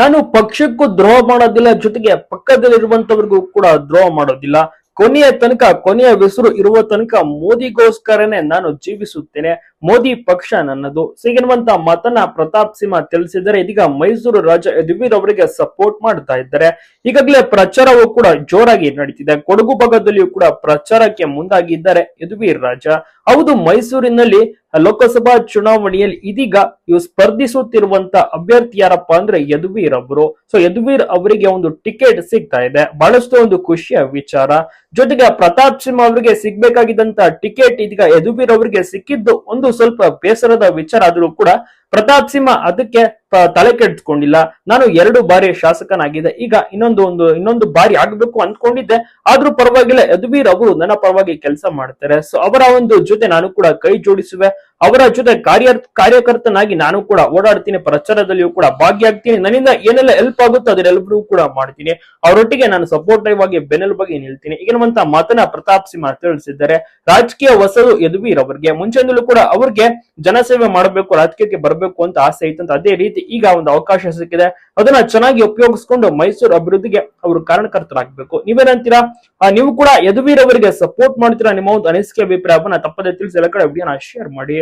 ನಾನು ಪಕ್ಷಕ್ಕೂ ದ್ರೋಹ ಮಾಡೋದಿಲ್ಲ, ಜೊತೆಗೆ ಪಕ್ಕದಲ್ಲಿರುವಂತವ್ರಿಗೂ ಕೂಡ ದ್ರೋಹ ಮಾಡೋದಿಲ್ಲ. ಕೊನೆಯ ತನಕ, ಕೊನೆಯ ಹೆಸರು ಇರುವ ತನಕ ಮೋದಿಗೋಸ್ಕರನೇ ನಾನು ಜೀವಿಸುತ್ತೇನೆ. ಮೋದಿ ಪಕ್ಷ ನನ್ನದು. ಸಿಗಿರುವಂತ ಮತನ ಪ್ರತಾಪ್ ಸಿಂಹ ತಿಳಿಸಿದರೆ ಇದೀಗ ಮೈಸೂರು ರಾಜ ಯದುವೀರ್ ಅವರಿಗೆ ಸಪೋರ್ಟ್ ಮಾಡ್ತಾ ಇದ್ದಾರೆ. ಈಗಾಗಲೇ ಪ್ರಚಾರವೂ ಕೂಡ ಜೋರಾಗಿ ನಡೀತಿದೆ. ಕೊಡಗು ಭಾಗದಲ್ಲಿಯೂ ಕೂಡ ಪ್ರಚಾರಕ್ಕೆ ಮುಂದಾಗಿದ್ದಾರೆ ಯದುವೀರ್ ರಾಜ. ಹೌದು, ಮೈಸೂರಿನಲ್ಲಿ ಲೋಕಸಭಾ ಚುನಾವಣೆಯಲ್ಲಿ ಇದೀಗ ಇವು ಸ್ಪರ್ಧಿಸುತ್ತಿರುವಂತ ಅಭ್ಯರ್ಥಿ ಯಾರಪ್ಪ ಅಂದ್ರೆ ಯದುವೀರ್ ಅವರು. ಸೊ ಯದುವೀರ್ ಅವರಿಗೆ ಒಂದು ಟಿಕೆಟ್ ಸಿಗ್ತಾ ಇದೆ. ಬಹಳಷ್ಟು ಒಂದು ಖುಷಿಯ ವಿಚಾರ. ಜೊತೆಗೆ ಪ್ರತಾಪ್ ಸಿಂಹ ಅವರಿಗೆ ಸಿಗ್ಬೇಕಾಗಿದ್ದಂತ ಟಿಕೆಟ್ ಇದೀಗ ಯದುವೀರ್ ಅವರಿಗೆ ಸಿಕ್ಕಿದ್ದು ಒಂದು ಸ್ವಲ್ಪ ಬೇಸರದ ವಿಚಾರ ಆದರೂ ಕೂಡ ಪ್ರತಾಪ್ ಸಿಂಹ ಅದಕ್ಕೆ ತಲೆ ಕೆಡಿಸ್ಕೊಂಡಿಲ್ಲ. ನಾನು ಎರಡು ಬಾರಿ ಶಾಸಕನಾಗಿದ್ದೆ. ಈಗ ಇನ್ನೊಂದು ಒಂದು, ಇನ್ನೊಂದು ಬಾರಿ ಆಗ್ಬೇಕು ಅಂದ್ಕೊಂಡಿದ್ದೆ. ಆದ್ರೂ ಪರವಾಗಿಲ್ಲ, ಯದುವೀರ್ ಅವರು ನನ್ನ ಪರವಾಗಿ ಕೆಲಸ ಮಾಡ್ತಾರೆ. ಸೊ ಅವರ ಒಂದು ಜೊತೆ ನಾನು ಕೂಡ ಕೈ ಜೋಡಿಸುವೆ. ಅವರ ಜೊತೆ ಕಾರ್ಯ ಕಾರ್ಯಕರ್ತನಾಗಿ ನಾನು ಕೂಡ ಓಡಾಡ್ತೀನಿ, ಪ್ರಚಾರದಲ್ಲಿಯೂ ಕೂಡ ಭಾಗಿಯಾಗ್ತೀನಿ. ನನ್ನಿಂದ ಏನೆಲ್ಲ ಹೆಲ್ಪ್ ಆಗುತ್ತೋ ಅದನ್ನೆಲ್ಲರೂ ಕೂಡ ಮಾಡ್ತೀನಿ. ಅವರೊಟ್ಟಿಗೆ ನಾನು ಸಪೋರ್ಟಿವ್ ಆಗಿ ಬೆನ್ನೆಲುಬಾಗಿ ನಿಲ್ತೀನಿ. ಈಗಿನವಂತ ಮಾತನ್ನ ಪ್ರತಾಪ್ ಸಿಂಹ ತಿಳಿಸಿದ್ದಾರೆ. ರಾಜಕೀಯ ಹೊಸದು ಯದುವೀರ್ ಅವರಿಗೆ. ಮುಂಚೆಯಿಂದಲೂ ಕೂಡ ಅವ್ರಿಗೆ ಜನಸೇವೆ ಮಾಡಬೇಕು, ರಾಜಕೀಯಕ್ಕೆ ಬರಬೇಕು ಅಂತ ಆಸೆ ಇತ್ತಂತ ಅದೇ ರೀತಿ ಈಗ ಒಂದು ಅವಕಾಶ ಸಿಕ್ಕಿದೆ. ಅದನ್ನ ಚೆನ್ನಾಗಿ ಉಪಯೋಗಿಸ್ಕೊಂಡು ಮೈಸೂರು ಅಭಿವೃದ್ಧಿಗೆ ಅವರು ಕಾರಣಕರ್ತರಾಗಬೇಕು. ನೀವೇನಂತೀರಾ ನೀವು ಕೂಡ ಯದುವೀರ್ ಅವರಿಗೆ ಸಪೋರ್ಟ್ ಮಾಡ್ತೀರಾ ನಿಮ್ಮ ಒಂದು ಅನಿಸಿಕೆ ಅಭಿಪ್ರಾಯವನ್ನು ತಪ್ಪದೆ ತಿಳಿಸಿ ಎಲ್ಲ ಕಡೆ ಶೇರ್ ಮಾಡಿ.